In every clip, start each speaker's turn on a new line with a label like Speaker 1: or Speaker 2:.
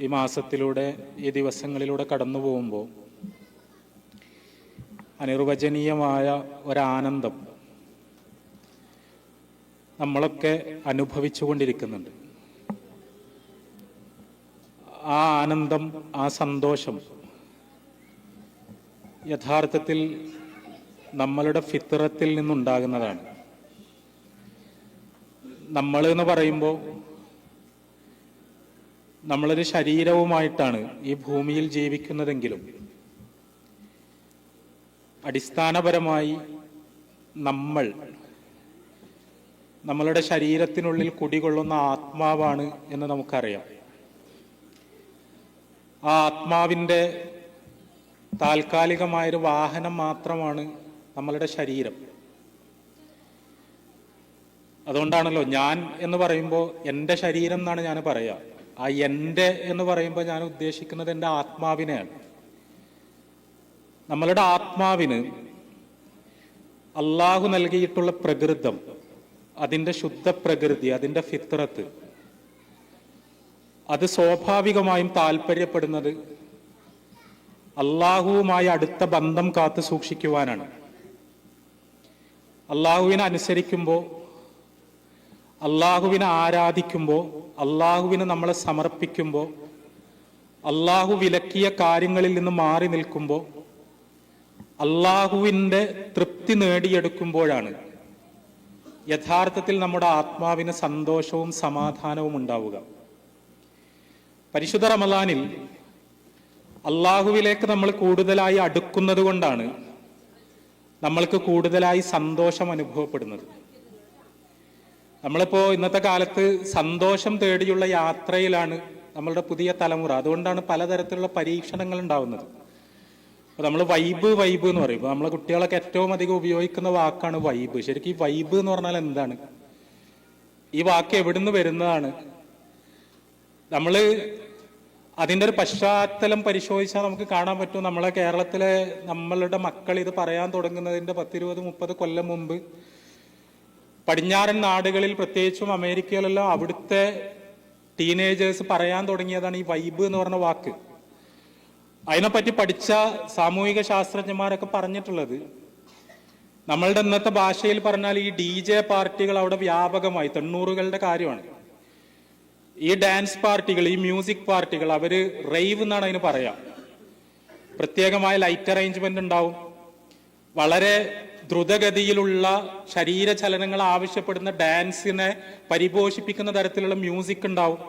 Speaker 1: ഈ മാസത്തിലൂടെ ഈ ദിവസങ്ങളിലൂടെ കടന്നു പോകുമ്പോൾ അനിർവചനീയമായ ഒരാനന്ദം നമ്മളൊക്കെ അനുഭവിച്ചുകൊണ്ടിരിക്കുന്നുണ്ട്. ആ ആനന്ദം ആ സന്തോഷം യഥാർത്ഥത്തിൽ നമ്മളുടെ ഫിത്രത്തിൽ നിന്നുണ്ടാകുന്നതാണ്. നമ്മൾ എന്ന് പറയുമ്പോൾ നമ്മളൊരു ശരീരവുമായിട്ടാണ് ഈ ഭൂമിയിൽ ജീവിക്കുന്നതെങ്കിലും അടിസ്ഥാനപരമായി നമ്മൾ നമ്മളുടെ ശരീരത്തിനുള്ളിൽ കുടികൊള്ളുന്ന ആത്മാവാണ് എന്ന് നമുക്കറിയാം. ആ ആത്മാവിന്റെ താൽക്കാലികമായൊരു വാഹനം മാത്രമാണ് നമ്മളുടെ ശരീരം. അതുകൊണ്ടാണല്ലോ ഞാൻ എന്ന് പറയുമ്പോൾ എന്റെ ശരീരം എന്നാണ് ഞാൻ പറയുക. ആ എന്റെ എന്ന് പറയുമ്പോൾ ഞാൻ ഉദ്ദേശിക്കുന്നത് എന്റെ ആത്മാവിനെയാണ്. നമ്മളുടെ ആത്മാവിന് അള്ളാഹു നൽകിയിട്ടുള്ള പ്രകൃതം അതിന്റെ ശുദ്ധ പ്രകൃതി അതിന്റെ ഫിത്രത്ത് അത് സ്വാഭാവികമായും താല്പര്യപ്പെടുന്നത് അള്ളാഹുവുമായി അടുത്ത ബന്ധം കാത്തു സൂക്ഷിക്കുവാനാണ്. അള്ളാഹുവിനെ അനുസരിക്കുമ്പോൾ അള്ളാഹുവിനെ ആരാധിക്കുമ്പോൾ അള്ളാഹുവിനെ നമ്മളെ സമർപ്പിക്കുമ്പോൾ അള്ളാഹു വിലക്കിയ കാര്യങ്ങളിൽ നിന്ന് മാറി നിൽക്കുമ്പോൾ അള്ളാഹുവിന്റെ തൃപ്തി നേടിയെടുക്കുമ്പോഴാണ് യഥാർത്ഥത്തിൽ നമ്മുടെ ആത്മാവിന് സന്തോഷവും സമാധാനവും ഉണ്ടാവുക. പരിശുദ്ധ റമലാനിൽ അള്ളാഹുവിലേക്ക് നമ്മൾ കൂടുതലായി അടുക്കുന്നത് കൊണ്ടാണ് നമ്മൾക്ക് കൂടുതലായി സന്തോഷം അനുഭവപ്പെടുന്നത്. നമ്മളിപ്പോ ഇന്നത്തെ കാലത്ത് സന്തോഷം തേടിയുള്ള യാത്രയിലാണ് നമ്മളുടെ പുതിയ തലമുറ. അതുകൊണ്ടാണ് പലതരത്തിലുള്ള പരീക്ഷണങ്ങൾ ഉണ്ടാവുന്നത്. അപ്പോൾ നമ്മൾ വൈബ് വൈബ് എന്ന് പറയും. ഇപ്പൊ നമ്മളെ കുട്ടികളൊക്കെ ഏറ്റവും അധികം ഉപയോഗിക്കുന്ന വാക്കാണ് വൈബ് ശരിക്കും ഈ വൈബ് എന്ന് പറഞ്ഞാൽ എന്താണ്? ഈ വാക്ക് എവിടുന്ന് വരുന്നതാണ്? നമ്മൾ അതിന്റെ ഒരു പശ്ചാത്തലം പരിശോധിച്ചാൽ നമുക്ക് കാണാൻ പറ്റും നമ്മളെ കേരളത്തിലെ നമ്മളുടെ മക്കൾ ഇത് പറയാൻ തുടങ്ങുന്നതിന്റെ പത്തിരുപത് മുപ്പത് കൊല്ലം മുമ്പ് പടിഞ്ഞാറൻ നാടുകളിൽ പ്രത്യേകിച്ചും അമേരിക്കയിലെല്ലാം അവിടുത്തെ ടീനേജേഴ്സ് പറയാൻ തുടങ്ങിയതാണ് ഈ വൈബ് എന്ന് പറഞ്ഞ വാക്ക്. അതിനെപ്പറ്റി പഠിച്ച സാമൂഹിക ശാസ്ത്രജ്ഞന്മാരൊക്കെ പറഞ്ഞിട്ടുള്ളത് നമ്മളുടെ ഇന്നത്തെ ഭാഷയിൽ പറഞ്ഞാൽ ഈ ഡി ജെ പാർട്ടികൾ അവിടെ വ്യാപകമായി തൊണ്ണൂറുകളുടെ കാര്യമാണ്. ഈ ഡാൻസ് പാർട്ടികൾ ഈ മ്യൂസിക് പാർട്ടികൾ അവർ റൈവ് എന്നാണ് അതിന് പറയാം. പ്രത്യേകമായ ലൈറ്റ് അറേഞ്ച്മെന്റ് ഉണ്ടാവും. വളരെ ദ്രുതഗതിയിലുള്ള ശരീരചലനങ്ങൾ ആവശ്യപ്പെടുന്ന ഡാൻസിനെ പരിപോഷിപ്പിക്കുന്ന തരത്തിലുള്ള മ്യൂസിക് ഉണ്ടാവും.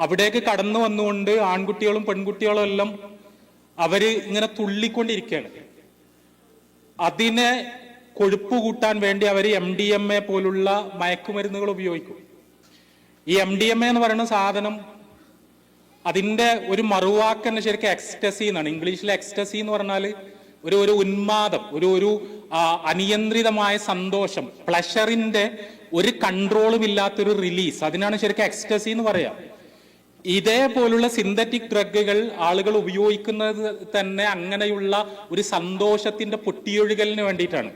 Speaker 1: അവിടേക്ക് കടന്നു വന്നുകൊണ്ട് ആൺകുട്ടികളും പെൺകുട്ടികളും എല്ലാം അവർ ഇങ്ങനെ തുള്ളിക്കൊണ്ടിരിക്കുകയാണ്. അതിനെ കൊഴുപ്പ് കൂട്ടാൻ വേണ്ടി അവർ എം ഡി എം എ പോലുള്ള മയക്കുമരുന്നുകൾ ഉപയോഗിക്കും. ഈ എം ഡി എം എ എന്ന് പറയുന്ന സാധനം അതിന്റെ ഒരു മറുവാക്ക് തന്നെ ശരിക്കും എക്സ്റ്റസി എന്നാണ്. ഇംഗ്ലീഷിൽ എക്സ്റ്റസി എന്ന് പറഞ്ഞാൽ ഒരു ഒരു ഉന്മാദം ഒരു ഒരു അനിയന്ത്രിതമായ സന്തോഷം പ്ലഷറിന്റെ ഒരു കൺട്രോളും ഇല്ലാത്തൊരു റിലീസ് അതിനാണ് ശരിക്കും എക്സ്റ്റസി എന്ന് പറയാം. ഇതേപോലുള്ള സിന്തറ്റിക് ഡ്രഗുകൾ ആളുകൾ ഉപയോഗിക്കുന്നത് തന്നെ അങ്ങനെയുള്ള ഒരു സന്തോഷത്തിന്റെ പൊട്ടിയൊഴുകലിന് വേണ്ടിയിട്ടാണ്.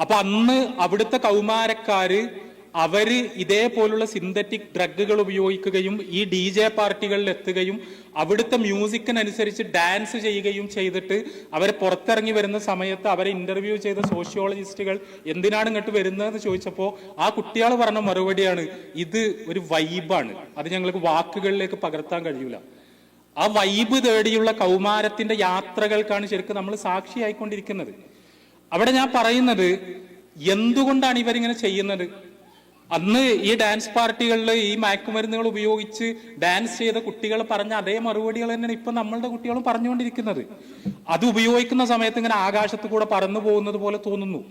Speaker 1: അപ്പൊ അന്ന് അവിടുത്തെ കൗമാരക്കാര് അവർ ഇതേപോലുള്ള സിന്തറ്റിക് ഡ്രഗുകൾ ഉപയോഗിക്കുകയും ഈ ഡി ജെ പാർട്ടികളിൽ എത്തുകയും അവിടുത്തെ മ്യൂസിക്കിനനുസരിച്ച് ഡാൻസ് ചെയ്യുകയും ചെയ്തിട്ട് അവരെ പുറത്തിറങ്ങി വരുന്ന സമയത്ത് അവരെ ഇന്റർവ്യൂ ചെയ്ത സോഷ്യോളജിസ്റ്റുകൾ എന്തിനാണ് ഇങ്ങോട്ട് വരുന്നതെന്ന് ചോദിച്ചപ്പോൾ ആ കുട്ടികൾ പറഞ്ഞ മറുപടിയാണ് ഇത് ഒരു വൈബാണ് അത് ഞങ്ങൾക്ക് വാക്കുകളിലേക്ക് പകർത്താൻ കഴിയൂല. ആ വൈബ് തേടിയുള്ള കൗമാരത്തിന്റെ യാത്രകൾക്കാണ് ശരിക്കും നമ്മൾ സാക്ഷിയായിക്കൊണ്ടിരിക്കുന്നത്. അവിടെ ഞാൻ പറയുന്നത് എന്തുകൊണ്ടാണ് ഇവരിങ്ങനെ ചെയ്യുന്നത്? അന്ന് ഈ ഡാൻസ് പാർട്ടികളിൽ ഈ മയക്കുമരുന്നുകൾ ഉപയോഗിച്ച് ഡാൻസ് ചെയ്ത കുട്ടികൾ പറഞ്ഞ അതേ മറുപടികൾ തന്നെയാണ് ഇപ്പൊ നമ്മളുടെ കുട്ടികളും പറഞ്ഞുകൊണ്ടിരിക്കുന്നത്. അത് ഉപയോഗിക്കുന്ന സമയത്ത് ഇങ്ങനെ ആകാശത്ത് കൂടെ പറന്നു പോകുന്നത് പോലെ തോന്നുന്നു.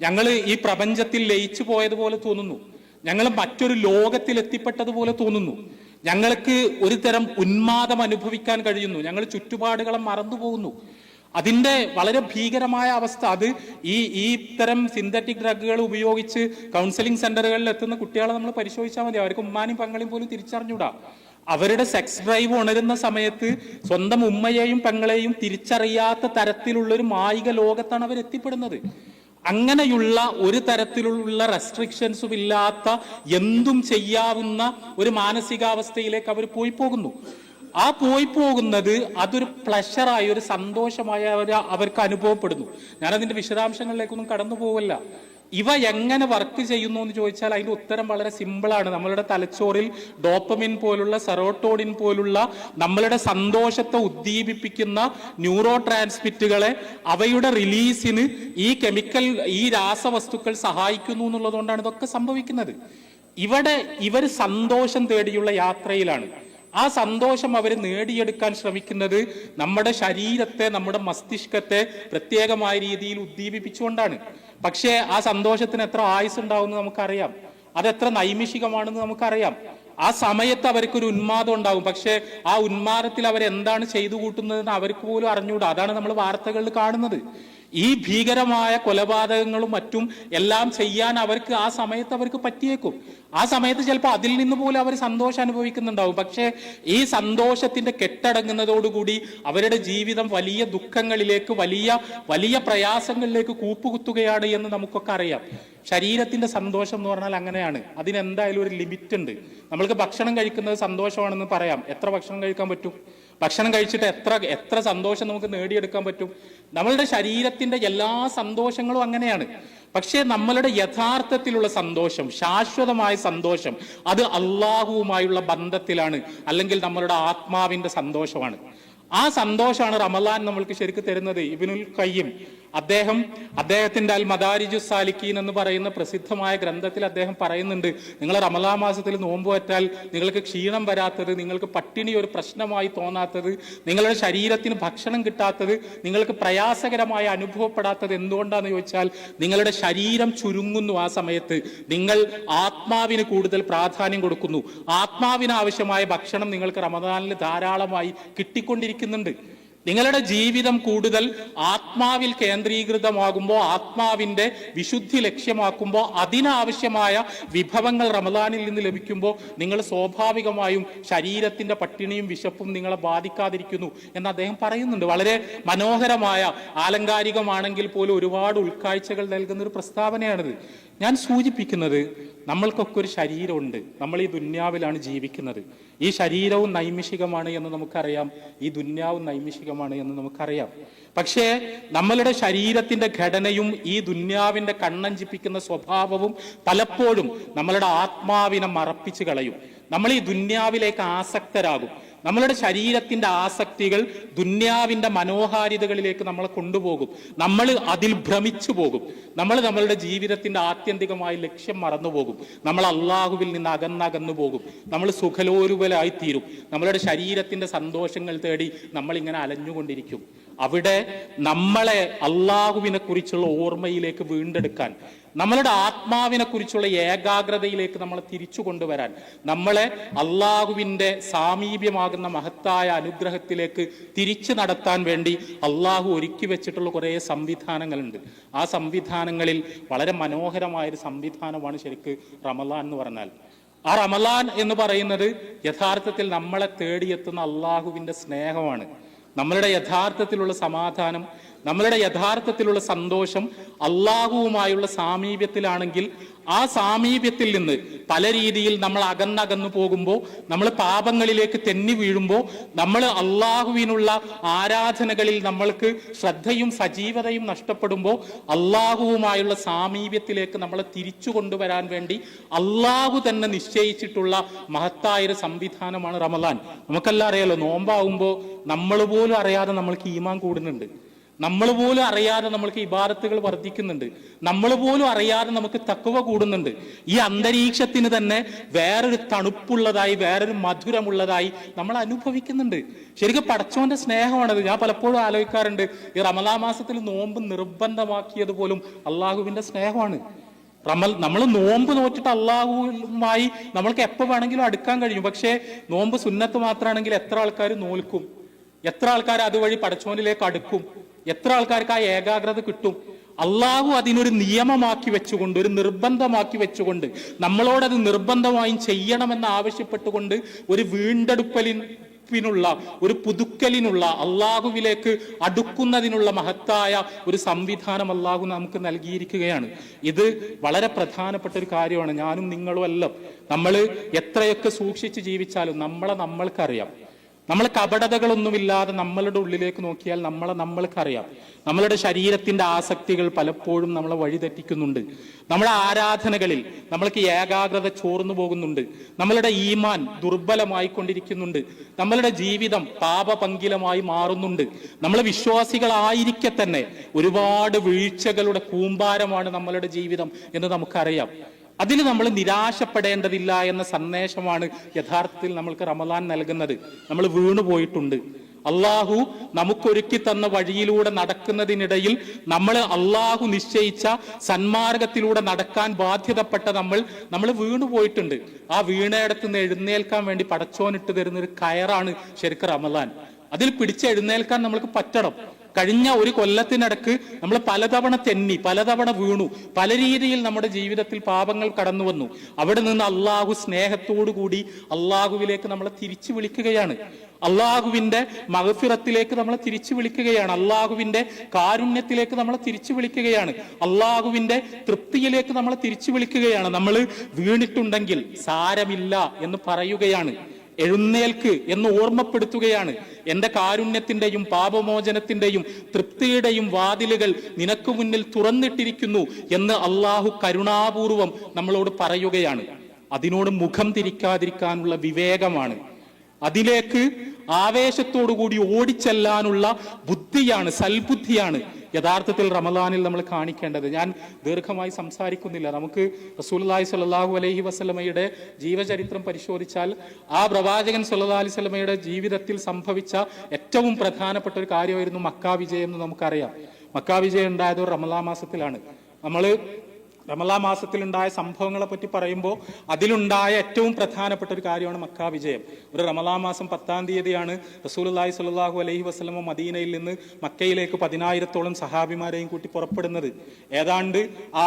Speaker 1: ഞങ്ങൾ ഈ പ്രപഞ്ചത്തിൽ ലയിച്ചു പോയതുപോലെ തോന്നുന്നു. ഞങ്ങൾ മറ്റൊരു ലോകത്തിൽ എത്തിപ്പെട്ടതുപോലെ തോന്നുന്നു. ഞങ്ങൾക്ക് ഒരു തരം ഉന്മാദം അനുഭവിക്കാൻ കഴിയുന്നു. ഞങ്ങൾ ചുറ്റുപാടുകളെ മറന്നു പോകുന്നു. അതിന്റെ വളരെ ഭീകരമായ അവസ്ഥ അത് ഈ ഈ ഇത്തരം സിന്തറ്റിക് ഡ്രഗുകൾ ഉപയോഗിച്ച് കൗൺസിലിംഗ് സെന്ററുകളിൽ എത്തുന്ന കുട്ടികളെ നമ്മൾ പരിശോധിച്ചാൽ മതി. അവർക്ക് ഉമ്മാനും പങ്ങളെയും പോലും തിരിച്ചറിഞ്ഞൂടാ. അവരുടെ സെക്സ് ഡ്രൈവ് ഉണരുന്ന സമയത്ത് സ്വന്തം ഉമ്മയെയും പെങ്ങളെയും തിരിച്ചറിയാത്ത തരത്തിലുള്ളൊരു മായിക ലോകത്താണ് അവർ എത്തിപ്പെടുന്നത്. അങ്ങനെയുള്ള ഒരു തരത്തിലുള്ള റെസ്ട്രിക്ഷൻസും ഇല്ലാത്ത എന്തും ചെയ്യാവുന്ന ഒരു മാനസികാവസ്ഥയിലേക്ക് അവർ പോയി പോകുന്നു. ആ പോയി പോകുന്നത് അതൊരു പ്ലഷറായി ഒരു സന്തോഷമായി അവർ അവർക്ക് അനുഭവപ്പെടുന്നു. ഞാനതിന്റെ വിശദാംശങ്ങളിലേക്കൊന്നും കടന്നു പോവില്ല. ഇവ എങ്ങനെ വർക്ക് ചെയ്യുന്നു എന്ന് ചോദിച്ചാൽ അതിന്റെ ഉത്തരം വളരെ സിമ്പിളാണ് നമ്മളുടെ തലച്ചോറിൽ ഡോപ്പമിൻ പോലുള്ള സെറോട്ടോണിൻ പോലുള്ള നമ്മളുടെ സന്തോഷത്തെ ഉദ്ദീപിപ്പിക്കുന്ന ന്യൂറോ ട്രാൻസ്മിറ്റുകളെ അവയുടെ റിലീസിന് ഈ കെമിക്കൽ ഈ രാസവസ്തുക്കൾ സഹായിക്കുന്നു എന്നുള്ളതുകൊണ്ടാണ് ഇതൊക്കെ സംഭവിക്കുന്നത്. ഇവിടെ ഇവർ സന്തോഷം തേടിയുള്ള യാത്രയിലാണ്. ആ സന്തോഷം അവർ നേടിയെടുക്കാൻ ശ്രമിക്കുന്നത് നമ്മുടെ ശരീരത്തെ നമ്മുടെ മസ്തിഷ്കത്തെ പ്രത്യേകമായ രീതിയിൽ ഉദ്ദീപിപ്പിച്ചുകൊണ്ടാണ്. പക്ഷേ ആ സന്തോഷത്തിന് എത്ര ആയുസ് ഉണ്ടാവുമെന്ന് നമുക്കറിയാം. അതെത്ര നൈമിഷികമാണെന്ന് നമുക്കറിയാം. ആ സമയത്ത് അവർക്കൊരു ഉന്മാദം ഉണ്ടാവും. പക്ഷേ ആ ഉന്മാദത്തിൽ അവർ എന്താണ് ചെയ്തു കൂട്ടുന്നതെന്ന് അവർക്ക് പോലും അറിഞ്ഞുകൂടാ. അതാണ് നമ്മൾ വാർത്തകളിൽ കാണുന്നത്. ഈ ഭീകരമായ കൊലപാതകങ്ങളും മറ്റും എല്ലാം ചെയ്യാൻ അവർക്ക് ആ സമയത്ത് അവർക്ക് പറ്റിയേക്കും. ആ സമയത്ത് ചിലപ്പോൾ അതിൽ നിന്ന് പോലും അവർ സന്തോഷം അനുഭവിക്കുന്നുണ്ടാവും. പക്ഷേ ഈ സന്തോഷത്തിന്റെ കെട്ടടങ്ങുന്നതോടുകൂടി അവരുടെ ജീവിതം വലിയ ദുഃഖങ്ങളിലേക്ക് വലിയ വലിയ പ്രയാസങ്ങളിലേക്ക് കൂപ്പുകുത്തുകയാണ് എന്ന് നമുക്കൊക്കെ അറിയാം. ശരീരത്തിന്റെ സന്തോഷം എന്ന് പറഞ്ഞാൽ അങ്ങനെയാണ്. അതിനെന്തായാലും ഒരു ലിമിറ്റ് ഉണ്ട് നമ്മൾക്ക് ഭക്ഷണം കഴിക്കുന്നത് സന്തോഷമാണെന്ന് പറയാം. എത്ര ഭക്ഷണം കഴിക്കാൻ പറ്റും? ഭക്ഷണം കഴിച്ചിട്ട് എത്ര എത്ര സന്തോഷം നമുക്ക് നേടിയെടുക്കാൻ പറ്റും? നമ്മളുടെ ശരീരത്തിന്റെ എല്ലാ സന്തോഷങ്ങളും അങ്ങനെയാണ്. പക്ഷേ നമ്മളുടെ യഥാർത്ഥത്തിലുള്ള സന്തോഷം ശാശ്വതമായ സന്തോഷം അത് അള്ളാഹുവുമായുള്ള ബന്ധത്തിലാണ് അല്ലെങ്കിൽ നമ്മളുടെ ആത്മാവിന്റെ സന്തോഷമാണ്. ആ സന്തോഷമാണ് റമലാൻ നമ്മൾക്ക് ശരിക്കും തരുന്നത് ഇബിനുൽ കയ്യും അദ്ദേഹം അദ്ദേഹത്തിന്റെ അൽ മദാരിജു സാലിക്കീൻ എന്ന് പറയുന്ന പ്രസിദ്ധമായ ഗ്രന്ഥത്തിൽ അദ്ദേഹം പറയുന്നുണ്ട് നിങ്ങൾ റമലാ മാസത്തിൽ നോമ്പ് പറ്റാൽ നിങ്ങൾക്ക് ക്ഷീണം വരാത്തത് നിങ്ങൾക്ക് പട്ടിണി ഒരു പ്രശ്നമായി തോന്നാത്തത് നിങ്ങളുടെ ശരീരത്തിന് ഭക്ഷണം കിട്ടാത്തത് നിങ്ങൾക്ക് പ്രയാസകരമായി അനുഭവപ്പെടാത്തത് എന്തുകൊണ്ടാന്ന് ചോദിച്ചാൽ നിങ്ങളുടെ ശരീരം ചുരുങ്ങുന്നു ആ സമയത്ത്. നിങ്ങൾ ആത്മാവിന് കൂടുതൽ പ്രാധാന്യം കൊടുക്കുന്നു. ആത്മാവിന് ആവശ്യമായ ഭക്ഷണം നിങ്ങൾക്ക് റമദാനിൽ ധാരാളമായി കിട്ടിക്കൊണ്ടിരിക്കുന്നുണ്ട്. നിങ്ങളുടെ ജീവിതം കൂടുതൽ ആത്മാവിൽ കേന്ദ്രീകൃതമാകുമ്പോൾ ആത്മാവിന്റെ വിശുദ്ധി ലക്ഷ്യമാക്കുമ്പോൾ അതിനാവശ്യമായ വിഭവങ്ങൾ റമദാനിൽ നിന്ന് ലഭിക്കുമ്പോൾ നിങ്ങൾ സ്വാഭാവികമായും ശരീരത്തിന്റെ പട്ടിണിയും വിശപ്പും നിങ്ങളെ ബാധിക്കാതിരിക്കുന്നു എന്ന് അദ്ദേഹം പറയുന്നുണ്ട്. വളരെ മനോഹരമായ ആലങ്കാരികമാണെങ്കിൽ പോലും ഒരുപാട് ഉൾക്കാഴ്ചകൾ നൽകുന്ന ഒരു പ്രസ്താവനയാണിത്. ഞാൻ സൂചിപ്പിക്കുന്നത് നമ്മൾക്കൊക്കെ ഒരു ശരീരമുണ്ട്. നമ്മൾ ഈ ദുന്യാവിലാണ് ജീവിക്കുന്നത്. ഈ ശരീരവും നൈമിഷികമാണ് എന്ന് നമുക്കറിയാം. ഈ ദുന്യാവും നൈമിഷികമാണ് എന്ന് നമുക്കറിയാം. പക്ഷേ നമ്മളുടെ ശരീരത്തിന്റെ ഘടനയും ഈ ദുന്യാവിന്റെ കണ്ണഞ്ചിപ്പിക്കുന്ന സ്വഭാവവും പലപ്പോഴും നമ്മളുടെ ആത്മാവിനെ മറപ്പിച്ച് കളയും. നമ്മൾ ഈ ദുന്യാവിലേക്ക് ആസക്തരാകും. നമ്മളുടെ ശരീരത്തിന്റെ ആസക്തികൾ ദുന്യാവിന്റെ മനോഹാരിതകളിലേക്ക് നമ്മളെ കൊണ്ടുപോകും. നമ്മൾ അതിൽ ഭ്രമിച്ചു പോകും. നമ്മൾ നമ്മളുടെ ജീവിതത്തിന്റെ ആത്യന്തികമായ ലക്ഷ്യം മറന്നുപോകും നമ്മൾ അള്ളാഹുവിൽ നിന്ന് അകന്നകന്നു പോകും. നമ്മൾ സുഖലോരുവലായി തീരും. നമ്മളുടെ ശരീരത്തിന്റെ സന്തോഷങ്ങൾ തേടി നമ്മൾ ഇങ്ങനെ അലഞ്ഞുകൊണ്ടിരിക്കും. അവിടെ നമ്മളെ അള്ളാഹുവിനെ കുറിച്ചുള്ള ഓർമ്മയിലേക്ക് വീണ്ടെടുക്കാൻ നമ്മളുടെ ആത്മാവിനെ കുറിച്ചുള്ള ഏകാഗ്രതയിലേക്ക് നമ്മൾ തിരിച്ചു കൊണ്ടുവരാൻ നമ്മളെ അള്ളാഹുവിന്റെ സാമീപ്യമാകുന്ന മഹത്തായ അനുഗ്രഹത്തിലേക്ക് തിരിച്ചു നടത്താൻ വേണ്ടി അള്ളാഹു ഒരുക്കി വെച്ചിട്ടുള്ള കുറേ സംവിധാനങ്ങളുണ്ട്. ആ സംവിധാനങ്ങളിൽ വളരെ മനോഹരമായ ഒരു സംവിധാനമാണ് ശരിക്ക് റമലാൻ എന്ന് പറഞ്ഞാൽ. ആ റമലാൻ എന്ന് പറയുന്നത് യഥാർത്ഥത്തിൽ നമ്മളെ തേടിയെത്തുന്ന അള്ളാഹുവിന്റെ സ്നേഹമാണ്. നമ്മളുടെ യഥാർത്ഥത്തിലുള്ള സമാധാനം നമ്മളുടെ യഥാർത്ഥത്തിലുള്ള സന്തോഷം അള്ളാഹുവുമായുള്ള സാമീപ്യത്തിലാണെങ്കിൽ ആ സാമീപ്യത്തിൽ നിന്ന് പല രീതിയിൽ നമ്മൾ അകന്നകന്നു പോകുമ്പോൾ നമ്മൾ പാപങ്ങളിലേക്ക് തെന്നി വീഴുമ്പോൾ നമ്മൾ അള്ളാഹുവിനുള്ള ആരാധനകളിൽ നമ്മൾക്ക് ശ്രദ്ധയും സജീവതയും നഷ്ടപ്പെടുമ്പോൾ അള്ളാഹുവുമായുള്ള സാമീപ്യത്തിലേക്ക് നമ്മളെ തിരിച്ചു കൊണ്ടുവരാൻ വേണ്ടി അള്ളാഹു തന്നെ നിശ്ചയിച്ചിട്ടുള്ള മഹത്തായൊരു സംവിധാനമാണ് റമദാൻ. നമുക്കെല്ലാം അറിയാലോ നോമ്പാകുമ്പോൾ നമ്മൾ പോലും അറിയാതെ നമ്മൾക്ക് ഈമാൻ കൂടുന്നുണ്ട്. നമ്മൾ പോലും അറിയാതെ നമ്മൾക്ക് ഇബാദത്തുകൾ വർദ്ധിക്കുന്നുണ്ട്. നമ്മൾ പോലും അറിയാതെ നമുക്ക് തക്കവ കൂടുന്നുണ്ട്. ഈ അന്തരീക്ഷത്തിന് തന്നെ വേറൊരു തണുപ്പുള്ളതായി വേറൊരു മധുരമുള്ളതായി നമ്മൾ അനുഭവിക്കുന്നുണ്ട്. ശരിക്കും പടച്ചോന്റെ സ്നേഹമാണത്. ഞാൻ പലപ്പോഴും ആലോചിക്കാറുണ്ട് ഈ റമലാ മാസത്തിൽ നോമ്പ് നിർബന്ധമാക്കിയത് പോലും അള്ളാഹുവിന്റെ സ്നേഹമാണ്. റമൽ നമ്മൾ നോമ്പ് നോറ്റിട്ട് അള്ളാഹുവുമായി നമ്മൾക്ക് എപ്പോൾ വേണമെങ്കിലും അടുക്കാൻ കഴിയും. പക്ഷേ നോമ്പ് സുന്നത്ത് മാത്രമാണെങ്കിൽ എത്ര ആൾക്കാർ നോൽക്കും? എത്ര ആൾക്കാർ അതുവഴി പടച്ചോനിലേക്ക് അടുക്കും? എത്ര ആൾക്കാർക്ക് ആ ഏകാഗ്രത കിട്ടും? അള്ളാഹു അതിനൊരു നിയമമാക്കി വെച്ചുകൊണ്ട് ഒരു നിർബന്ധമാക്കി വെച്ചുകൊണ്ട് നമ്മളോടത് നിർബന്ധമായും ചെയ്യണമെന്ന് ആവശ്യപ്പെട്ടുകൊണ്ട് ഒരു വീണ്ടെടുപ്പലിൻ പുതുപ്പിനുള്ള ഒരു പുതുക്കലിനുള്ള അള്ളാഹുവിലേക്ക് അടുക്കുന്നതിനുള്ള മഹത്തായ ഒരു സംവിധാനം അള്ളാഹു നമുക്ക് നൽകിയിരിക്കുകയാണ്. ഇത് വളരെ പ്രധാനപ്പെട്ട ഒരു കാര്യമാണ്. ഞാനും നിങ്ങളും എല്ലാം നമ്മൾ എത്രയൊക്കെ സൂക്ഷിച്ച് ജീവിച്ചാലും നമ്മളെ നമ്മൾക്കറിയാം. നമ്മൾ കപടതകളൊന്നുമില്ലാതെ നമ്മളുടെ ഉള്ളിലേക്ക് നോക്കിയാൽ നമ്മളെ നമ്മൾക്കറിയാം. നമ്മളുടെ ശരീരത്തിന്റെ ആസക്തികൾ പലപ്പോഴും നമ്മളെ വഴിതെറ്റിക്കുന്നുണ്ട്. നമ്മുടെ ആരാധനകളിൽ നമ്മൾക്ക് ഏകാഗ്രത ചോർന്നു പോകുന്നുണ്ട്. നമ്മളുടെ ഈമാൻ ദുർബലമായി കൊണ്ടിരിക്കുന്നുണ്ട് നമ്മളുടെ ജീവിതം പാപപങ്കിലമായി മാറുന്നുണ്ട്. നമ്മൾ വിശ്വാസികളായിരിക്കെ തന്നെ ഒരുപാട് വീഴ്ചകളുടെ കൂമ്പാരമാണ് നമ്മളുടെ ജീവിതം എന്ന് നമുക്കറിയാം. അതിൽ നമ്മൾ നിരാശപ്പെടേണ്ടതില്ല എന്ന സന്ദേശമാണ് യഥാർത്ഥത്തിൽ നമ്മൾക്ക് റമദാൻ നൽകുന്നത്. നമ്മൾ വീണുപോയിട്ടുണ്ട് അള്ളാഹു നമുക്കൊരുക്കി തന്ന വഴിയിലൂടെ നടക്കുന്നതിനിടയിൽ നമ്മൾ അള്ളാഹു നിശ്ചയിച്ച സന്മാർഗത്തിലൂടെ നടക്കാൻ ബാധ്യതപ്പെട്ട നമ്മൾ നമ്മൾ വീണുപോയിട്ടുണ്ട് ആ വീണയിടത്ത് നിന്ന് എഴുന്നേൽക്കാൻ വേണ്ടി പടച്ചോനിട്ട് തരുന്ന ഒരു കയറാണ് ശരിക്കും റമദാൻ. അതിൽ പിടിച്ചെഴുന്നേൽക്കാൻ നമ്മൾക്ക് പറ്റണം. കഴിഞ്ഞ ഒരു കൊല്ലത്തിനടക്ക് നമ്മൾ പലതവണ തെന്നി പലതവണ വീണു. പല രീതിയിൽ നമ്മുടെ ജീവിതത്തിൽ പാപങ്ങൾ കടന്നു വന്നു. അവിടെ നിന്ന് അള്ളാഹു സ്നേഹത്തോടു കൂടി അള്ളാഹുവിലേക്ക് നമ്മളെ തിരിച്ചു വിളിക്കുകയാണ്. അള്ളാഹുവിന്റെ മഹഫിറത്തിലേക്ക് നമ്മളെ തിരിച്ചു വിളിക്കുകയാണ്. അള്ളാഹുവിന്റെ കാരുണ്യത്തിലേക്ക് നമ്മളെ തിരിച്ചു വിളിക്കുകയാണ്. അള്ളാഹുവിന്റെ തൃപ്തിയിലേക്ക് നമ്മളെ തിരിച്ചു വിളിക്കുകയാണ്. നമ്മൾ വീണിട്ടുണ്ടെങ്കിൽ സാരമില്ല എന്ന് പറയുകയാണ്. എഴുന്നേൽക്ക് എന്ന് ഓർമ്മപ്പെടുത്തുകയാണ്. എന്റെ കാരുണ്യത്തിന്റെയും പാപമോചനത്തിന്റെയും തൃപ്തിയുടെയും വാതിലുകൾ നിനക്ക് മുന്നിൽ തുറന്നിട്ടിരിക്കുന്നു എന്ന് അള്ളാഹു കരുണാപൂർവം നമ്മളോട് പറയുകയാണ്. അതിനോട് മുഖം തിരിക്കാതിരിക്കാനുള്ള വിവേകമാണ്. അതിലേക്ക് ആവേശത്തോടു കൂടി ഓടിച്ചെല്ലാനുള്ള ബുദ്ധിയാണ് സൽബുദ്ധിയാണ് യഥാർത്ഥത്തിൽ റമദാനിൽ നമ്മൾ കാണിക്കേണ്ടത്. ഞാൻ ദീർഘമായി സംസാരിക്കുന്നില്ല. നമുക്ക് റസൂലി സ്വല്ലല്ലാഹു അലൈഹി വസ്ലമയുടെ ജീവചരിത്രം പരിശോധിച്ചാൽ ആ പ്രവാചകൻ സുല്ലാ അലൈഹി സ്വലമയുടെ ജീവിതത്തിൽ സംഭവിച്ച ഏറ്റവും പ്രധാനപ്പെട്ട ഒരു കാര്യമായിരുന്നു മക്കാ വിജയം എന്ന് നമുക്കറിയാം. മക്കാ വിജയം ഉണ്ടായത് റമദാ മാസത്തിലാണ്. നമ്മൾ റമലാ മാസത്തിലുണ്ടായ സംഭവങ്ങളെ പറ്റി പറയുമ്പോൾ അതിലുണ്ടായ ഏറ്റവും പ്രധാനപ്പെട്ട ഒരു കാര്യമാണ് മക്കാ വിജയം. ഒരു റമലാ മാസം പത്താം തീയതിയാണ് റസൂലുള്ളാഹി സ്വല്ലല്ലാഹു അലൈഹി വസ്ലമ മദീനയിൽ നിന്ന് മക്കയിലേക്ക് പതിനായിരത്തോളം സഹാബിമാരെയും കൂട്ടി പുറപ്പെടുന്നത്. ഏതാണ്ട് ആ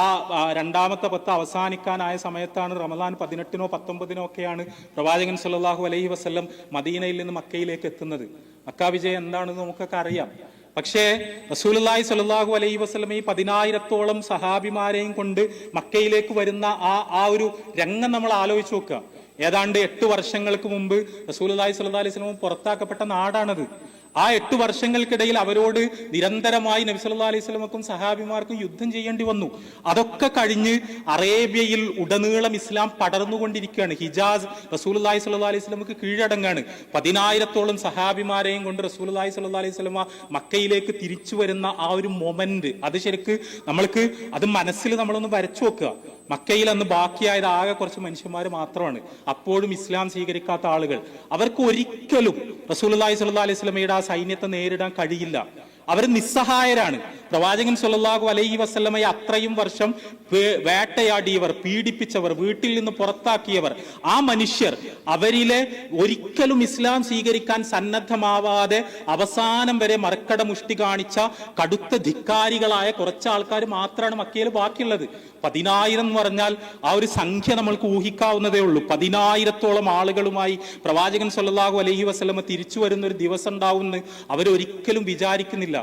Speaker 1: രണ്ടാമത്തെ പത്ത് അവസാനിക്കാനായ സമയത്താണ് റമലാൻ പതിനെട്ടിനോ പത്തൊമ്പതിനോ ഒക്കെയാണ് പ്രവാചകൻ സല്ലല്ലാഹു അലൈഹി വസ്ലം മദീനയിൽ നിന്ന് മക്കയിലേക്ക് എത്തുന്നത്. മക്കാ വിജയം എന്താണെന്ന് നമുക്കൊക്കെ അറിയാം. പക്ഷേ റസൂലുള്ളാഹി സ്വല്ലല്ലാഹു അലൈഹി വസല്ലം ഈ പതിനായിരത്തോളം സഹാബിമാരെയും കൊണ്ട് മക്കയിലേക്ക് വരുന്ന ആ ആ ഒരു രംഗം നമ്മൾ ആലോചിച്ച് നോക്കുക. ഏതാണ്ട് എട്ട് വർഷങ്ങൾക്ക് മുമ്പ് റസൂലുള്ളാഹി സ്വല്ലല്ലാഹു അലൈഹി വസല്ലം പുറത്താക്കപ്പെട്ട നാടാണത്. ആ എട്ട് വർഷങ്ങൾക്കിടയിൽ അവരോട് നിരന്തരമായി നബി സല്ലല്ലാഹു അലൈഹി സ്വലമക്കും സഹാബിമാർക്കും യുദ്ധം ചെയ്യേണ്ടി വന്നു. അതൊക്കെ കഴിഞ്ഞ് അറേബ്യയിൽ ഉടനീളം ഇസ്ലാം പടർന്നുകൊണ്ടിരിക്കുകയാണ്. ഹിജാസ് റസൂലുള്ളാഹി സ്വല്ലാ അലൈഹി വസല്ലമക്ക് കീഴടങ്ങാണ്. പതിനായിരത്തോളം സഹാബിമാരെയും കൊണ്ട് റസൂലുള്ളാഹി സ്വല്ലാ അലൈഹി വസല്ലമ മക്കയിലേക്ക് തിരിച്ചു വരുന്ന ആ ഒരു മൊമെന്റ് അത് ശരിക്ക് നമ്മൾക്ക് അത് മനസ്സിൽ നമ്മളൊന്ന് വരച്ചു വെക്കുക. മക്കയിൽ അന്ന് ബാക്കിയായത് ആകെ കുറച്ച് മനുഷ്യന്മാർ മാത്രമാണ്. അപ്പോഴും ഇസ്ലാം സ്വീകരിക്കാത്ത ആളുകൾ. അവർക്ക് ഒരിക്കലും റസൂലുള്ളാഹി സ്വല്ലല്ലാഹു അലൈഹി സ്വലമയുടെ ആ സൈന്യത്തെ നേരിടാൻ കഴിയില്ല. അവർ നിസ്സഹായരാണ്. പ്രവാചകൻ സല്ലല്ലാഹു അലൈഹി വസ്ലമയെ അത്രയും വർഷം വേട്ടയാടിയവർ പീഡിപ്പിച്ചവർ വീട്ടിൽ നിന്ന് പുറത്താക്കിയവർ ആ മനുഷ്യർ അവരിലെ ഒരിക്കലും ഇസ്ലാം സ്വീകരിക്കാൻ സന്നദ്ധമാവാതെ അവസാനം വരെ മറക്കട മുഷ്ടി കാണിച്ച കടുത്ത ധിക്കാരികളായ കുറച്ച് ആൾക്കാർ മാത്രമാണ് മക്കയിൽ ബാക്കിയുള്ളത്. പതിനായിരം എന്ന് പറഞ്ഞാൽ ആ ഒരു സംഖ്യ നമ്മൾക്ക് ഊഹിക്കാവുന്നതേ ഉള്ളൂ. പതിനായിരത്തോളം ആളുകളുമായി പ്രവാചകൻ സല്ലല്ലാഹു അലൈഹി വസ്ലമ തിരിച്ചു വരുന്ന ഒരു ദിവസം ഉണ്ടാവുമെന്ന് അവരൊരിക്കലും വിചാരിക്കുന്നില്ല.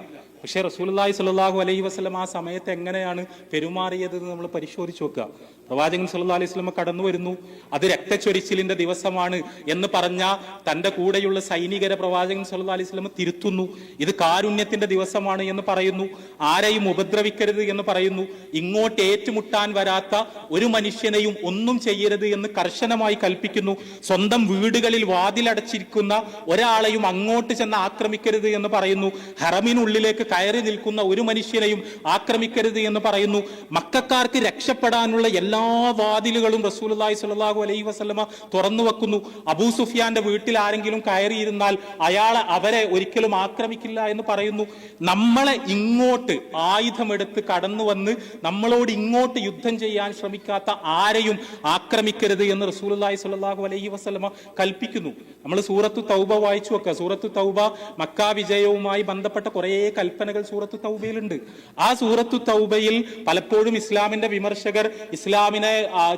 Speaker 1: പക്ഷേ റസൂലുള്ളാഹി സ്വല്ലല്ലാഹു അലൈഹി വസ്ലം ആ സമയത്ത് എങ്ങനെയാണ് പെരുമാറിയത് എന്ന് നമ്മൾ പരിശോധിച്ച് നോക്കുക. പ്രവാചകൻ സല്ലല്ലാഹു അലൈഹി സ്വലമ കടന്നു വരുന്നു. അത് രക്തച്ചൊരിച്ചിലിന്റെ ദിവസമാണ് എന്ന് പറഞ്ഞ തന്റെ കൂടെയുള്ള സൈനികരെ പ്രവാചകൻ സല്ലല്ലാഹു അലൈഹി വസല്ലം തിരുത്തുന്നു. ഇത് കാരുണ്യത്തിന്റെ ദിവസമാണ് എന്ന് പറയുന്നു. ആരെയും ഉപദ്രവിക്കരുത് എന്ന് പറയുന്നു. ഇങ്ങോട്ട് ഏറ്റുമുട്ടാൻ വരാത്ത ഒരു മനുഷ്യനെയും ഒന്നും ചെയ്യരുത് എന്ന് കർശനമായി കൽപ്പിക്കുന്നു. സ്വന്തം വീടുകളിൽ വാതിലടച്ചിരിക്കുന്ന ഒരാളെയും അങ്ങോട്ട് ചെന്ന് ആക്രമിക്കരുത് എന്ന് പറയുന്നു. ഹറമിനുള്ളിലേക്ക് കയറി നിൽക്കുന്ന ഒരു മനുഷ്യനെയും ആക്രമിക്കരുത് എന്ന് പറയുന്നു. മക്കാർക്ക് രക്ഷപ്പെടാനുള്ള എല്ലാ വാതിലുകളും റസൂലുള്ളാഹി സ്വല്ലല്ലാഹു അലൈഹി വസല്ലമ തുറന്നു വെക്കുന്നു. അബൂ സുഫിയാന്റെ വീട്ടിൽ ആരെങ്കിലും കയറിയിരുന്നാൽ അയാളെ അവരെ ഒരിക്കലും ആക്രമിക്കില്ല എന്ന് പറയുന്നു. നമ്മളെ ഇങ്ങോട്ട് ആയുധമെടുത്ത് കടന്നു വന്ന് നമ്മളോട് ഇങ്ങോട്ട് യുദ്ധം ചെയ്യാൻ ശ്രമിക്കാത്ത ആരെയും ആക്രമിക്കരുത് എന്ന് റസൂലുള്ളാഹി സ്വല്ലല്ലാഹു അലൈഹി വസല്ലമ കൽപ്പിക്കുന്നു. നമ്മൾ സൂറത്ത് തൗബ വായിച്ചു വെക്കുക. സൂറത്ത് തൗബ മക്ക വിജയവുമായി ബന്ധപ്പെട്ട കുറേ കൽപ്പന കൽപ്പനകൾ സൂറത്തു തൗബയിലുണ്ട്. ആ സൂറത്തു തൗബയിൽ പലപ്പോഴും ഇസ്ലാമിന്റെ വിമർശകർ ഇസ്ലാമിനെ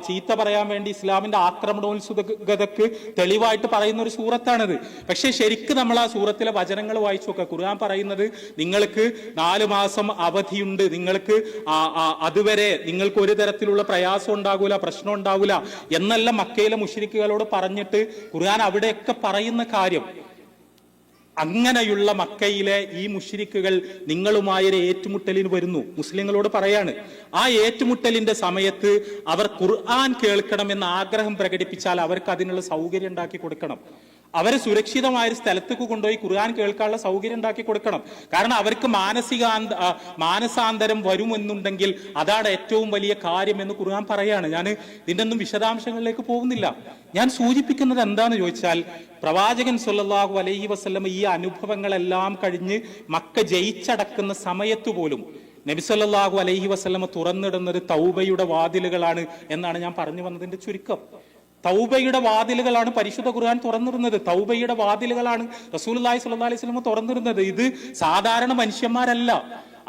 Speaker 1: ചീത്ത പറയാൻ വേണ്ടി ഇസ്ലാമിന്റെ ആക്രമണോത്സുകതക്ക് തെളിവായിട്ട് പറയുന്ന ഒരു സൂറത്താണിത്. പക്ഷേ ശരിക്ക് നമ്മൾ ആ സൂറത്തിലെ വചനങ്ങൾ വായിച്ചു നോക്കുക. ഖുർആൻ പറയുന്നത് നിങ്ങൾക്ക് നാല് മാസം അവധിയുണ്ട്. നിങ്ങൾക്ക് അതുവരെ നിങ്ങൾക്ക് ഒരു തരത്തിലുള്ള പ്രയാസം ഉണ്ടാകൂല പ്രശ്നം ഉണ്ടാകൂല എന്നല്ല മക്കയിലെ മുഷരിക്കുകളോട് പറഞ്ഞിട്ട് ഖുർആൻ അവിടെയൊക്കെ പറയുന്ന കാര്യം. അങ്ങനെയുള്ള മക്കയിലെ ഈ മുഷിരിക്കുകൾ നിങ്ങളുമായൊരു ഏറ്റുമുട്ടലിന് വരുന്നു. മുസ്ലിങ്ങളോട് പറയാണ് ആ ഏറ്റുമുട്ടലിന്റെ സമയത്ത് അവർ ഖുർആൻ കേൾക്കണമെന്ന് ആഗ്രഹം പ്രകടിപ്പിച്ചാൽ അവർക്ക് അതിനുള്ള സൗകര്യം ഉണ്ടാക്കി കൊടുക്കണം. അവരെ സുരക്ഷിതമായ ഒരു സ്ഥലത്തേക്ക് കൊണ്ടുപോയി ഖുർആൻ കേൾക്കാനുള്ള സൗകര്യം ഉണ്ടാക്കി കൊടുക്കണം. കാരണം അവർക്ക് മാനസികാന്ത മാനസാന്തരം വരുമെന്നുണ്ടെങ്കിൽ അതാണ് ഏറ്റവും വലിയ കാര്യം എന്ന് ഖുർആൻ പറയാണ്. ഞാൻ ഇതിന്റെ ഒന്നും വിശദാംശങ്ങളിലേക്ക് പോകുന്നില്ല. ഞാൻ സൂചിപ്പിക്കുന്നത് എന്താന്ന് ചോദിച്ചാൽ പ്രവാചകൻ സുല്ലാഹു അലൈഹി വസല്ലം ഈ അനുഭവങ്ങളെല്ലാം കഴിഞ്ഞ് മക്ക ജയിച്ചടക്കുന്ന സമയത്ത് പോലും നബി സല്ലല്ലാഹു അലൈഹി വസ്ലമ തുറന്നിടുന്നത് തൗബയുടെ വാതിലുകളാണ് എന്നാണ് ഞാൻ പറഞ്ഞു വന്നതിന്റെ ചുരുക്കം. തൗബയുടെ വാതിലുകളാണ് പരിശുദ്ധ ഖുർആൻ തുറന്നിരുന്നത്. തൗബയുടെ വാതിലുകളാണ് റസൂലുള്ളാഹി സ്വല്ലല്ലാഹി അലൈഹി സ്വലമ തുറന്നിരുന്നത്. ഇത് സാധാരണ മനുഷ്യന്മാരല്ല.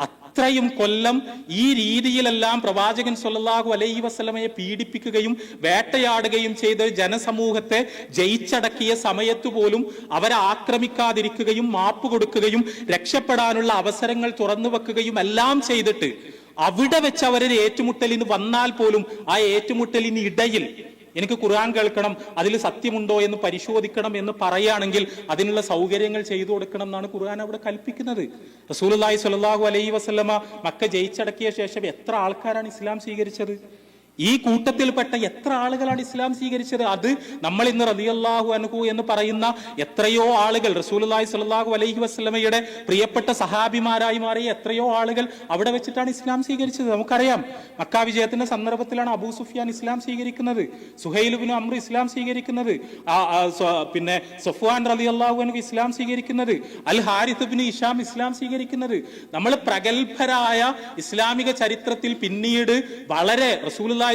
Speaker 1: അത്രയും കൊല്ലം ഈ രീതിയിലെല്ലാം പ്രവാചകൻ സൊല്ലാഹു അലൈഹി വസ്ലമയെ പീഡിപ്പിക്കുകയും വേട്ടയാടുകയും ചെയ്ത ജനസമൂഹത്തെ ജയിച്ചടക്കിയ സമയത്ത് പോലും അവരെ ആക്രമിക്കാതിരിക്കുകയും മാപ്പ് കൊടുക്കുകയും രക്ഷപ്പെടാനുള്ള അവസരങ്ങൾ തുറന്നു വെക്കുകയും എല്ലാം ചെയ്തിട്ട് അവിടെ വെച്ച് അവരൊരു ഏറ്റുമുട്ടലിന് വന്നാൽ പോലും ആ ഏറ്റുമുട്ടലിന് ഇടയിൽ എനിക്ക് ഖുർആൻ കേൾക്കണം അതിൽ സത്യമുണ്ടോ എന്ന് പരിശോധിക്കണം എന്ന് പറയുകയാണെങ്കിൽ അതിനുള്ള സൗകര്യങ്ങൾ ചെയ്തു കൊടുക്കണം എന്നാണ് ഖുർആൻ അവിടെ കൽപ്പിക്കുന്നത്. റസൂലുള്ളാഹി സ്വല്ലല്ലാഹു അലൈഹി വസല്ലമ മക്ക ജയിച്ചടക്കിയ ശേഷം എത്ര ആൾക്കാരാണ് ഇസ്ലാം സ്വീകരിച്ചത്? ഈ കൂട്ടത്തിൽപ്പെട്ട എത്ര ആളുകളാണ് ഇസ്ലാം സ്വീകരിച്ചത്? അത് നമ്മൾ ഇന്ന് റളിയല്ലാഹു അനുഹു എന്ന് പറയുന്ന എത്രയോ ആളുകൾ റസൂലുള്ളാഹി സ്വല്ലല്ലാഹു അലൈഹി വസ്ലമയുടെ പ്രിയപ്പെട്ട സഹാബിമാരായി മാറിയ എത്രയോ ആളുകൾ അവിടെ വെച്ചിട്ടാണ് ഇസ്ലാം സ്വീകരിച്ചത്. നമുക്കറിയാം മക്ക വിജയത്തിന്റെ സന്ദർഭത്തിലാണ് അബൂ സുഫിയാൻ ഇസ്ലാം സ്വീകരിക്കുന്നത് സുഹൈലുബിന് അമ്ര ഇസ്ലാം സ്വീകരിക്കുന്നത് പിന്നെ സഫ്വാൻ റളിയല്ലാഹു അൻഹു ഇസ്ലാം സ്വീകരിക്കുന്നത് അൽ ഹാരിത്ത് ബിൻ ഇഷാം ഇസ്ലാം സ്വീകരിക്കുന്നത്. നമ്മൾ പ്രഗത്ഭരായ ഇസ്ലാമിക ചരിത്രത്തിൽ പിന്നീട് വളരെ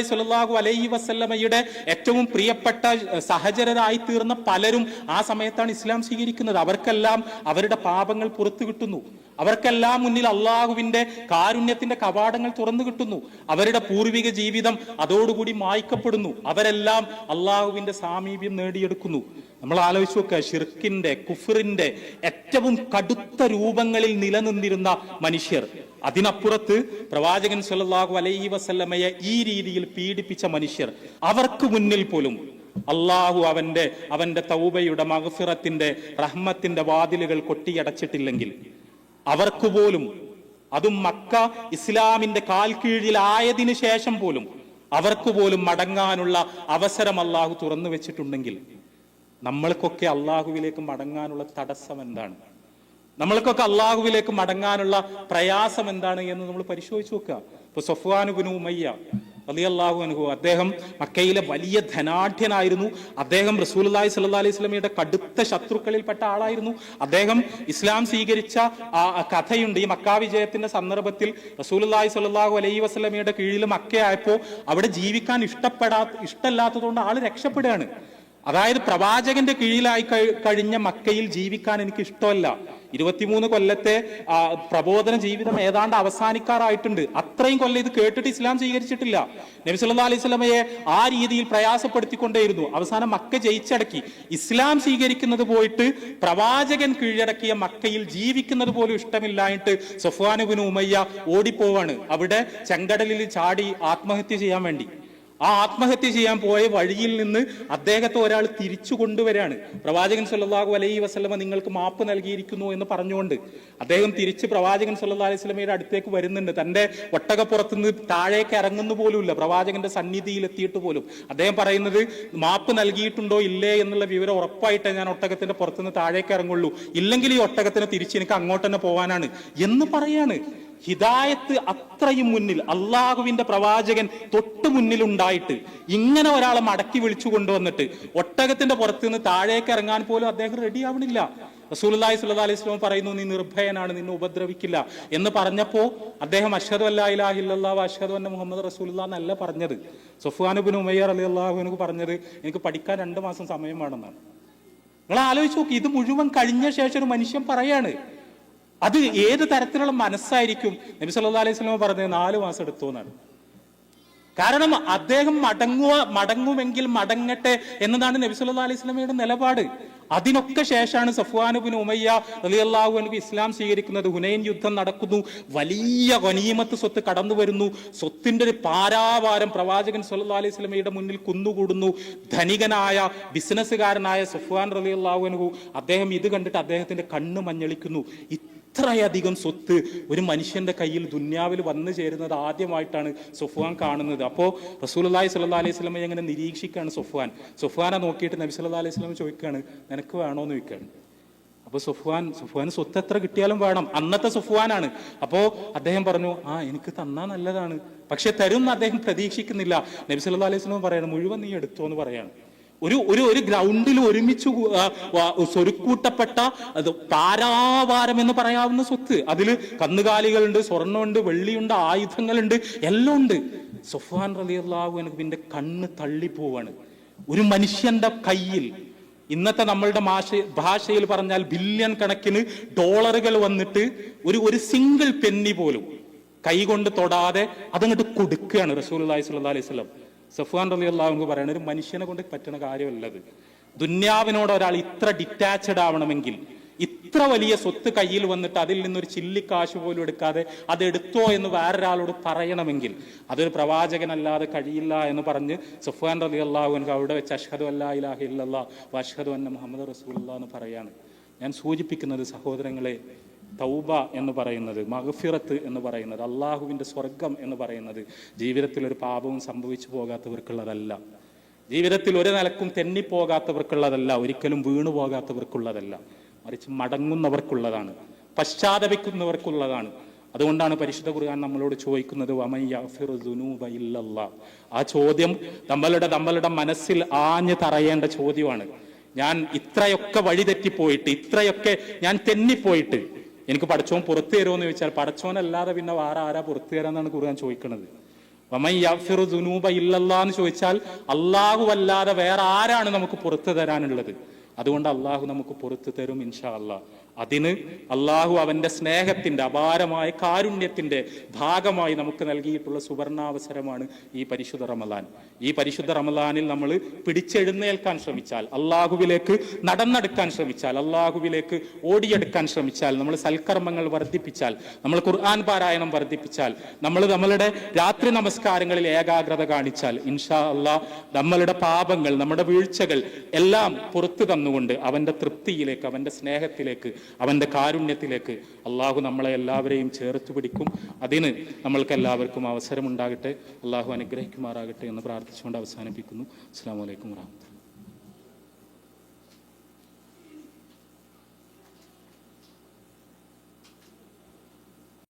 Speaker 1: സ്വല്ലല്ലാഹു അലൈഹി വസല്ലമയുടെ ഏറ്റവും പ്രിയപ്പെട്ട സഹചരരായി തീർന്ന പലരും ആ സമയത്താണ് ഇസ്ലാം സ്വീകരിക്കുന്നത്. അവർക്കെല്ലാം അവരുടെ പാപങ്ങൾ പുറത്തു കിട്ടുന്നു. അവർക്കെല്ലാം മുന്നിൽ അള്ളാഹുവിന്റെ കാരുണ്യത്തിന്റെ കവാടങ്ങൾ തുറന്നു കിട്ടുന്നു. അവരുടെ പൂർവിക ജീവിതം അതോടുകൂടി മായ്ക്കപ്പെടുന്നു. അവരെല്ലാം അള്ളാഹുവിന്റെ സാമീപ്യം നേടിയെടുക്കുന്നു. നമ്മൾ ആലോചിച്ച് നോക്കുക ഷിർക്കിന്റെ കുഫറിന്റെ ഏറ്റവും കടുത്ത രൂപങ്ങളിൽ നിലനിന്നിരുന്ന മനുഷ്യർ. അതിനപ്പുറത്ത് പ്രവാചകൻ സല്ലാഹു അലൈഹി വസല്ലമയെ ഈ രീതിയിൽ പീഡിപ്പിച്ച മനുഷ്യർ അവർക്ക് മുന്നിൽ പോലും അള്ളാഹു അവന്റെ അവന്റെ തൗബയുടെ മഗ്ഫിറത്തിന്റെ റഹ്മത്തിന്റെ വാതിലുകൾ കൊട്ടിയടച്ചിട്ടില്ലെങ്കിൽ അവർക്ക് പോലും അതും മക്ക ഇസ്ലാമിന്റെ കാൽ കീഴിലായതിനു ശേഷം പോലും അവർക്ക് പോലും മടങ്ങാനുള്ള അവസരം അള്ളാഹു തുറന്നു വെച്ചിട്ടുണ്ടെങ്കിൽ നമ്മൾക്കൊക്കെ അള്ളാഹുവിലേക്ക് മടങ്ങാനുള്ള തടസ്സം എന്താണ്? നമ്മൾക്കൊക്കെ അള്ളാഹുവിലേക്ക് മടങ്ങാനുള്ള പ്രയാസം എന്താണ് എന്ന് നമ്മൾ പരിശോധിച്ച് നോക്കുക. ഇപ്പൊ സൊഫ്വാനുബിനു ഉമയ്യ അള്ളാഹു അനുഭവം അദ്ദേഹം മക്കയിലെ വലിയ ധനാഢ്യനായിരുന്നു. അദ്ദേഹം റസൂൽ അള്ളാഹി സല്ലാ അലൈഹി സ്വലമിയുടെ കടുത്ത ശത്രുക്കളിൽപ്പെട്ട ആളായിരുന്നു. അദ്ദേഹം ഇസ്ലാം സ്വീകരിച്ച ആ കഥയുണ്ട്. ഈ മക്ക വിജയത്തിന്റെ സന്ദർഭത്തിൽ റസൂൽ അള്ളാഹി സല്ലാഹു അലൈഹി വസ്ലമിയുടെ കീഴിൽ മക്കയായപ്പോ അവിടെ ജീവിക്കാൻ ഇഷ്ടപ്പെടാ ഇഷ്ടമല്ലാത്തതുകൊണ്ട് ആൾ രക്ഷപ്പെടുകയാണ്. അതായത് പ്രവാചകന്റെ കീഴിലായി കഴി- കഴിഞ്ഞ മക്കയിൽ ജീവിക്കാൻ എനിക്ക് ഇഷ്ടമല്ല ഇരുപത്തിമൂന്ന് കൊല്ലത്തെ പ്രബോധന ജീവിതം ഏതാണ്ട് അവസാനിക്കാറായിട്ടുണ്ട്. അത്രയും കൊല്ലം ഇത് കേട്ടിട്ട് ഇസ്ലാം സ്വീകരിച്ചിട്ടില്ല. നബി സല്ലല്ലാഹു അലൈഹി സ്വലമയെ ആ രീതിയിൽ പ്രയാസപ്പെടുത്തിക്കൊണ്ടേയിരുന്നു. അവസാനം മക്ക ജയിച്ചടക്കി. ഇസ്ലാം സ്വീകരിക്കുന്നത് പോയിട്ട് പ്രവാചകൻ കീഴടക്കിയ മക്കയിൽ ജീവിക്കുന്നത് പോലും ഇഷ്ടമില്ലായിട്ട് സൊഫാനുബിന് ഉമയ്യ ഓടിപ്പോവാണ്. അവിടെ ചെങ്കടലിൽ ചാടി ആത്മഹത്യ ചെയ്യാൻ വേണ്ടി. ആ ആത്മഹത്യ ചെയ്യാൻ പോയ വഴിയിൽ നിന്ന് അദ്ദേഹത്തെ ഒരാൾ തിരിച്ചു കൊണ്ടുവരാണ്. പ്രവാചകൻ സല്ലാഹു അലൈഹി വസ്ലമ നിങ്ങൾക്ക് മാപ്പ് നൽകിയിരിക്കുന്നു എന്ന് പറഞ്ഞുകൊണ്ട് അദ്ദേഹം തിരിച്ച് പ്രവാചകൻ സല്ലാ അലൈഹി വസല്ലമയുടെ അടുത്തേക്ക് വരുന്നുണ്ട്. തന്റെ ഒട്ടകപ്പുറത്തുനിന്ന് താഴേക്ക് ഇറങ്ങുന്നു പോലുമില്ല. പ്രവാചകന്റെ സന്നിധിയിൽ എത്തിയിട്ട് പോലും. അദ്ദേഹം പറയുന്നത് മാപ്പ് നൽകിയിട്ടുണ്ടോ ഇല്ലേ എന്നുള്ള വിവരം ഉറപ്പായിട്ടേ ഞാൻ ഒട്ടകത്തിന്റെ പുറത്തുനിന്ന് താഴേക്ക് ഇറങ്ങുള്ളൂ. ഇല്ലെങ്കിൽ ഈ ഒട്ടകത്തിന് തിരിച്ച് എനിക്ക് അങ്ങോട്ട് തന്നെ പോവാനാണ്. എന്ന് പറയാണ്. ഹിദായത്ത് അത്രയും മുന്നിൽ അള്ളാഹുവിന്റെ പ്രവാചകൻ തൊട്ട് മുന്നിലുണ്ടായിട്ട് ഇങ്ങനെ ഒരാളെ മടക്കി വിളിച്ചു കൊണ്ടുവന്നിട്ട് ഒട്ടകത്തിന്റെ പുറത്ത് നിന്ന് താഴേക്ക് ഇറങ്ങാൻ പോലും അദ്ദേഹം റെഡി ആവണില്ല. റസൂലുള്ളാഹി സ്വല്ലല്ലാഹി അലൈഹി വസല്ലം പറയുന്നു നീ നിർഭയനാണ് നിന്നെ ഉപദ്രവിക്കില്ല. എന്ന് പറഞ്ഞപ്പോ അദ്ദേഹം അഷദ് അല്ലാഹില്ലാ അഷദ് അന്ന മുഹമ്മദ് റസൂല്ലാ എന്നല്ല പറഞ്ഞത്. സുഫ്വാനുബിൻ ഉമയ്യർ അലി അൻഹു പറഞ്ഞത് എനിക്ക് പഠിക്കാൻ രണ്ട് മാസം സമയം വേണമെന്നാണ് നിങ്ങൾ ആലോചിച്ച് നോക്കി ഇത് മുഴുവൻ കഴിഞ്ഞ ശേഷം ഒരു മനുഷ്യൻ പറയാണ് അത് ഏത് തരത്തിലുള്ള മനസ്സായിരിക്കും? നബി സല്ലാ അലൈഹി വസല്ലം പറഞ്ഞത് നാല് മാസം എടുത്തു എന്നാണ്. കാരണം അദ്ദേഹം മടങ്ങുക മടങ്ങുമെങ്കിൽ മടങ്ങട്ടെ എന്നതാണ് നബി സല്ലാ അലൈഹി സ്വലമയുടെ നിലപാട്. അതിനൊക്കെ ശേഷമാണ് സഫ്വാൻ ബിൻ ഉമയ്യ റളിയല്ലാഹു അനുബി ഇസ്ലാം സ്വീകരിക്കുന്നത്. ഹുനൈൻ യുദ്ധം നടക്കുന്നു. വലിയ ഗനീമത്ത് സ്വത്ത് കടന്നു വരുന്നു. സ്വത്തിന്റെ ഒരു പാരാവാരം പ്രവാചകൻ സല്ലാ അലൈഹി സ്വലമയുടെ മുന്നിൽ കുന്നുകൂടുന്നു. ധനികനായ ബിസിനസ്സുകാരനായ സഫ്വാൻ റളിയല്ലാഹു അൻഹു അദ്ദേഹം ഇത് കണ്ടിട്ട് അദ്ദേഹത്തിന്റെ കണ്ണ് മഞ്ഞളിക്കുന്നു. ഇത്രയധികം സ്വത്ത് ഒരു മനുഷ്യന്റെ കയ്യിൽ ദുന്യാവിൽ വന്നു ചേരുന്നത് ആദ്യമായിട്ടാണ് സുഫ്വാൻ കാണുന്നത്. അപ്പോൾ റസൂലി സല്ലാ അലൈഹി സ്വലമെ എങ്ങനെ നിരീക്ഷിക്കുകയാണ് സുഫ്വാൻ? സുഫ്വാനെ നോക്കിയിട്ട് നബി സല്ലാ അലൈഹി സ്വലം ചോദിക്കുകയാണ് നിനക്ക് വേണോ? എന്ന് ചോദിക്കുകയാണ്. അപ്പോൾ സുഫ്വാൻ സുഫ്വാൻ സ്വത്ത് എത്ര കിട്ടിയാലും വേണം. അന്നത്തെ സുഫ്വാനാണ്. അപ്പോൾ അദ്ദേഹം പറഞ്ഞു ആ എനിക്ക് തന്നാ നല്ലതാണ്. പക്ഷെ തരും അദ്ദേഹം പ്രതീക്ഷിക്കുന്നില്ല. നബി സല്ലാ അലൈഹി സ്വലം പറയാണ് മുഴുവൻ നീ എടുത്തോ? എന്ന് പറയാണ്. ഒരു ഒരു ഒരു ഗ്രൗണ്ടിൽ ഒരുമിച്ച് സ്വരുക്കൂട്ടപ്പെട്ട അത് പാരാവാരം എന്ന് പറയാവുന്ന സ്വത്ത്. അതിൽ കന്നുകാലികളുണ്ട് സ്വർണമുണ്ട് വെള്ളിയുണ്ട് ആയുധങ്ങളുണ്ട് എല്ലാം ഉണ്ട്. സുഫാൻ റലി എനിക്ക് പിന്നെ കണ്ണ് തള്ളിപ്പോവാണ്. ഒരു മനുഷ്യന്റെ കയ്യിൽ ഇന്നത്തെ നമ്മളുടെ ഭാഷ ഭാഷയിൽ പറഞ്ഞാൽ ബില്യൺ കണക്കിന് ഡോളറുകൾ വന്നിട്ട് ഒരു ഒരു സിംഗിൾ പെന്നി പോലും കൈകൊണ്ട് തൊടാതെ അതങ്ങോട്ട് കൊടുക്കുകയാണ് റസൂൽ അലൈഹി സ്വലം സഫ്വാൻ റലി അള്ളാഹു പറയുന്നത് ഒരു മനുഷ്യനെ കൊണ്ട് പറ്റുന്ന കാര്യമല്ലത്. ദുന്യാവിനോട് ഒരാൾ ഇത്ര ഡിറ്റാച്ചഡ് ആവണമെങ്കിൽ ഇത്ര വലിയ സ്വത്ത് കയ്യിൽ വന്നിട്ട് അതിൽ നിന്നൊരു ചില്ലിക്കാശ് പോലും എടുക്കാതെ അത് എടുത്തോ എന്ന് വേറൊരാളോട് പറയണമെങ്കിൽ അതൊരു പ്രവാചകനല്ലാതെ കഴിയില്ല എന്ന് പറഞ്ഞ് സുഫാൻ റലി അള്ളാഹു അവിടെ വെച്ച് അഷ്ഹദു അല്ലാ ഇലാഹ അന്ന മുഹമ്മദ് റസൂലുള്ള എന്ന് പറയാണ്. ഞാൻ സൂചിപ്പിക്കുന്നത് സഹോദരങ്ങളെ തൗബ എന്ന് പറയുന്നത് മഹഫിറത്ത് എന്ന് പറയുന്നത് അള്ളാഹുവിന്റെ സ്വർഗം എന്ന് പറയുന്നത് ജീവിതത്തിൽ ഒരു പാപവും സംഭവിച്ചു പോകാത്തവർക്കുള്ളതല്ല. ജീവിതത്തിൽ ഒരു നിലക്കും തെന്നിപ്പോകാത്തവർക്കുള്ളതല്ല ഒരിക്കലും വീണു പോകാത്തവർക്കുള്ളതല്ല. മറിച്ച് മടങ്ങുന്നവർക്കുള്ളതാണ് പശ്ചാത്തപിക്കുന്നവർക്കുള്ളതാണ്. അതുകൊണ്ടാണ് പരിശുദ്ധ ഖുർആൻ നമ്മളോട് ചോദിക്കുന്നത്. ആ ചോദ്യം നമ്മളുടെ നമ്മളുടെ മനസ്സിൽ ആഞ്ഞു തറയേണ്ട ചോദ്യമാണ്. ഞാൻ ഇത്രയൊക്കെ വഴിതെറ്റിപ്പോയിട്ട് ഇത്രയൊക്കെ ഞാൻ തെന്നിപ്പോയിട്ട് എനിക്ക് പടച്ചോൻ പുറത്തു തരുമോ എന്ന് ചോദിച്ചാൽ പടച്ചോനല്ലാതെ പിന്നെ വേറെ ആരാ പുറത്തു തരാന്നാണ് ഖുർആൻ ചോദിക്കുന്നത് ദുനൂബ ഇല്ലല്ലാ എന്ന് ചോദിച്ചാൽ അള്ളാഹു അല്ലാതെ വേറെ ആരാണ് നമുക്ക് പുറത്തു തരാനുള്ളത്? അതുകൊണ്ട് അള്ളാഹു നമുക്ക് പുറത്തു തരും ഇൻഷാ അല്ലാ അതിന് അള്ളാഹു അവന്റെ സ്നേഹത്തിന്റെ അപാരമായ കാരുണ്യത്തിന്റെ ഭാഗമായി നമുക്ക് നൽകിയിട്ടുള്ള സുവർണാവസരമാണ് ഈ പരിശുദ്ധ റമലാൻ ഈ പരിശുദ്ധ റമലാനിൽ നമ്മൾ പിടിച്ചെഴുന്നേൽക്കാൻ ശ്രമിച്ചാൽ അള്ളാഹുവിലേക്ക് നടന്നെടുക്കാൻ ശ്രമിച്ചാൽ അള്ളാഹുവിലേക്ക് ഓടിയെടുക്കാൻ ശ്രമിച്ചാൽ നമ്മൾ സൽക്കർമ്മങ്ങൾ വർദ്ധിപ്പിച്ചാൽ നമ്മൾ ഖുർആൻ പാരായണം വർദ്ധിപ്പിച്ചാൽ നമ്മൾ നമ്മളുടെ രാത്രി നമസ്കാരങ്ങളിൽ ഏകാഗ്രത കാണിച്ചാൽ ഇൻഷാ അള്ളാഹ് നമ്മളുടെ പാപങ്ങൾ നമ്മുടെ വീഴ്ചകൾ എല്ലാം പുറത്തു തന്നുകൊണ്ട് അവന്റെ തൃപ്തിയിലേക്ക് അവന്റെ സ്നേഹത്തിലേക്ക് അവന്റെ കാരുണ്യത്തിലേക്ക് അള്ളാഹു നമ്മളെ എല്ലാവരെയും ചേർത്ത് പിടിക്കും. അതിന് നമ്മൾക്ക് എല്ലാവർക്കും അവസരമുണ്ടാകട്ടെ. അള്ളാഹു അനുഗ്രഹിക്കുമാറാകട്ടെ എന്ന് പ്രാർത്ഥിച്ചുകൊണ്ട് അവസാനിപ്പിക്കുന്നു. അസ്സാം വലൈക്കും വാഹമത്തുള്ള